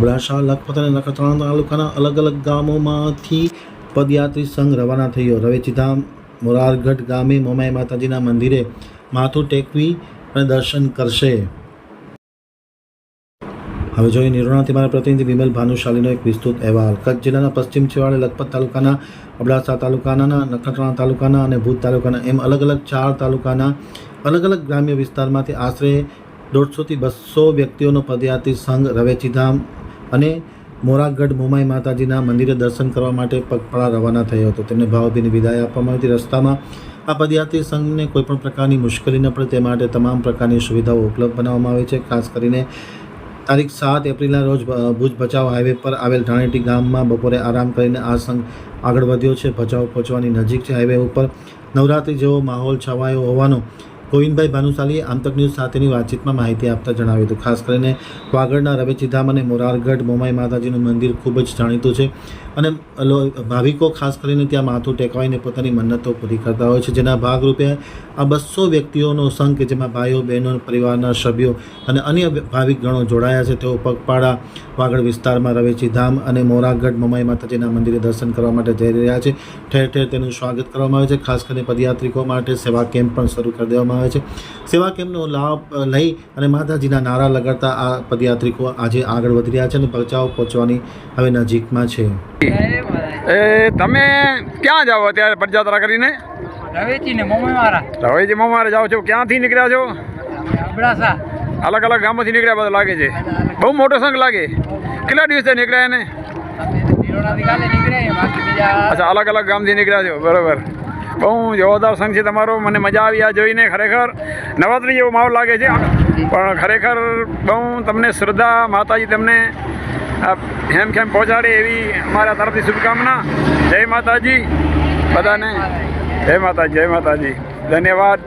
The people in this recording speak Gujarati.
અબડાસા લખપત અને નખત્રાણા તાલુકાના અલગ અલગ ગામોમાંથી પદયાત્રી સંઘ રવાના થયો. રવેચીધામ, મોરારગઢ ગામે મોમાઈ માતાજીના મંદિરે માથું ટેકવી અને દર્શન કરશે. હવે જોઈએ નિરોણાથી મારા પ્રતિનિધિ વિમલ ભાનુશાલીનો એક વિસ્તૃત અહેવાલ. કચ્છ જિલ્લાના પશ્ચિમ છેવાડે લખપત તાલુકાના, અબડાસા તાલુકાના, નખત્રાણા તાલુકાના અને ભુજ તાલુકાના એમ અલગ અલગ ચાર તાલુકાના અલગ અલગ ગ્રામ્ય વિસ્તારમાંથી આશરે દોઢસોથી બસો વ્યક્તિઓનો પદયાત્રી સંઘ રવેચીધામ અને મોરાગઢ મોમાઈ માતાજીના મંદિરે દર્શન કરવા માટે પગપાળા રવાના થયો હતો. તેમને ભાવભીની વિદાય આપવામાં આવી હતી. રસ્તામાં આ પદયાત્રી સંઘને કોઈપણ પ્રકારની મુશ્કેલી ન પડે, તે માટે તમામ પ્રકારની સુવિધાઓ ઉપલબ્ધ બનાવવામાં આવે છે. ખાસ કરીને તારીખ સાત એપ્રિલના રોજ ભુજ ભચાઉ હાઈવે પર આવેલ ધાણેટી ગામમાં બપોરે આરામ કરીને આ સંઘ આગળ વધ્યો છે. ભચાઉ પહોંચવાની નજીક છે હાઈવે ઉપર. નવરાત્રિ જેવો માહોલ છવાયો હોવાનો ગોવિંદભાઈ ભાનુશાલીએ આમતક ન્યૂઝ સાથેની વાતચીતમાં માહિતી આપતા જણાવ્યું હતું. ખાસ કરીને વાગડના રવેચીધામ અને મોરારગઢ મોમાઈ માતાજીનું મંદિર ખૂબ જ જાણીતું છે અને ભાવિકો ખાસ કરીને ત્યાં માથું ટેકવાઈને પોતાની મન્નતો પૂરી કરતા હોય છે. જેના ભાગરૂપે આ બસો વ્યક્તિઓનો સંઘ કે જેમાં ભાઈઓ, બહેનો, પરિવારના સભ્યો અને અન્ય ભાવિક ગણો જોડાયા છે. તેઓ પગપાળા વાગડ વિસ્તારમાં રવેચી ધામ અને મોરાગઢ મમાઈ માતાજીના મંદિરે દર્શન કરવા માટે જઈ રહ્યા છે. ઠેર ઠેર તેનું સ્વાગત કરવામાં આવે છે. ખાસ કરીને પદયાત્રિકો માટે સેવા કેમ્પ પણ શરૂ કરી દેવામાં આવે છે. સેવા કેમ્પનો લાભ લઈ અને માતાજીના નારા લગાડતા આ પદયાત્રિકો આજે આગળ વધી રહ્યા છે અને બચાવ પહોંચવાની હવે નજીકમાં છે. એ તમે ક્યાં જાઓ અત્યારે પદયાત્રા કરીને? રવેચી ને મમ્મી મારા જાઓ છો. ક્યાંથી નીકળ્યા છો? અબડાસા. અલગ અલગ ગામોથી નીકળ્યા બધા લાગે છે. બહુ મોટો સંઘ લાગે. કેટલા દિવસે નીકળ્યા એને? અચ્છા અલગ અલગ ગામથી નીકળ્યા છો. બરોબર. બહુ જોરદાર સંઘ છે તમારો. મને મજા આવી આ જોઈને ખરેખર. નવરાત્રિ જેવો માહોલ લાગે છે. પણ ખરેખર બહુ તમને શ્રદ્ધા માતાજી તમને હેમ ખેમ પહોંચાડે એવી અમારા તરફથી શુભકામના. જય માતાજી. બધાને. જય માતાજી જય માતાજી. ધન્યવાદ.